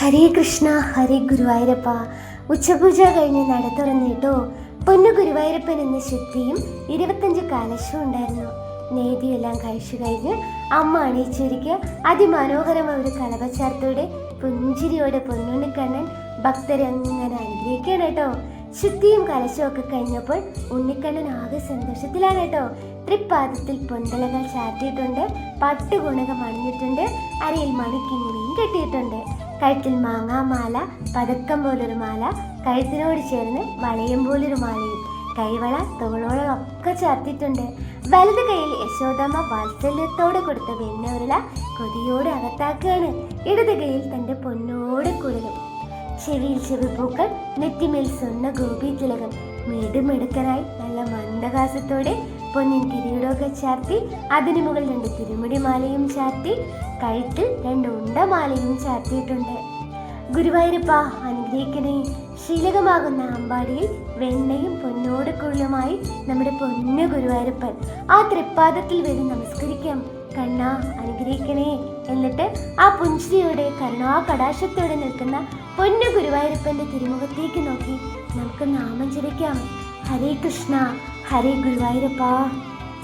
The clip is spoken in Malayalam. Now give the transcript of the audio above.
ഹരേ കൃഷ്ണ ഹരേ ഗുരുവായൂരപ്പ. ഉച്ചപൂജ കഴിഞ്ഞ് നട തുറന്നിട്ടോ പൊന്നു ഗുരുവായൂരപ്പൻ എന്ന ശുദ്ധിയും ഇരുപത്തഞ്ച് കലശവും ഉണ്ടായിരുന്നു. നേതിയെല്ലാം കഴിച്ചു കഴിഞ്ഞ് അമ്മ അണിയിച്ചൊരുക്കിയ അതിമനോഹരമായ ഒരു കളവച്ചാർത്തോടെ പുഞ്ചിരിയോടെ പൊന്നുണ്ണിക്കണ്ണൻ ഭക്തരെ അങ്ങനെ അനുഗ്രഹിക്കുകയാണ് കേട്ടോ. ശുദ്ധിയും കലശവും ഒക്കെ കഴിഞ്ഞപ്പോൾ ഉണ്ണിക്കണ്ണൻ ആകെ സന്തോഷത്തിലാണ് കേട്ടോ. തൃപ്പാദത്തിൽ പൊന്തലകൾ ചാറ്റിയിട്ടുണ്ട് പട്ടുകുണകം അണിഞ്ഞിട്ടുണ്ട് അരയിൽ മണിക്കിങ്ങനെയും കെട്ടിയിട്ടുണ്ട്. കഴുത്തിൽ മാങ്ങാമാല പതക്കം പോലൊരു മാല കഴുത്തിനോട് ചേർന്ന് വളയം പോലൊരു മാലയും കൈവള തോളോളം ഒക്കെ ചേർത്തിട്ടുണ്ട് വലത് കൈയിൽ യശോദമ്മ വാത്സല്യത്തോടെ കൊടുത്ത വെണ്ണുരുള കൊതിയോട് അകത്താക്കുകയാണ്. ഇടത് കൈയിൽ തന്റെ പൊന്നോട് കുഴലും ചെവിയിൽ ചെവിപ്പൂക്കൾ നെറ്റിമേൽ സ്വർണ ഗോപി തിലകം. മെടുമെടുക്കനായി നല്ല മന്ദഹാസത്തോടെ പൊന്നിൻ കിരീടമൊക്കെ ചാർത്തി അതിനു മുകളിൽ രണ്ട് തിരുമുടി മാലയും ചാർത്തി കഴുത്തിൽ രണ്ട് ഉണ്ടമാലയും ചാർത്തിയിട്ടുണ്ട്. ഗുരുവായൂരപ്പ അനുഗ്രഹിക്കണേ. ശീലകമാകുന്ന അമ്പാടിയിൽ വെണ്ണയും പൊന്നോട് കുഴലുമായി നമ്മുടെ പൊന്നു ഗുരുവായൂരപ്പൻ. ആ തൃപ്പാദത്തിൽ വരും നമസ്കരിക്കാം. കണ്ണ അനുഗ്രഹിക്കണേ. എന്നിട്ട് ആ പുഞ്ചിരിയോടെ കരുണാ കടാശത്തോടെ നിൽക്കുന്ന പൊന്നു ഗുരുവായൂരപ്പന്റെ തിരുമുഖത്തേക്ക് നോക്കി നമുക്ക് നാമം ജപിക്കാം. ഹരേ കൃഷ്ണ. ഹരേ ഗുരുവായൂരപ്പ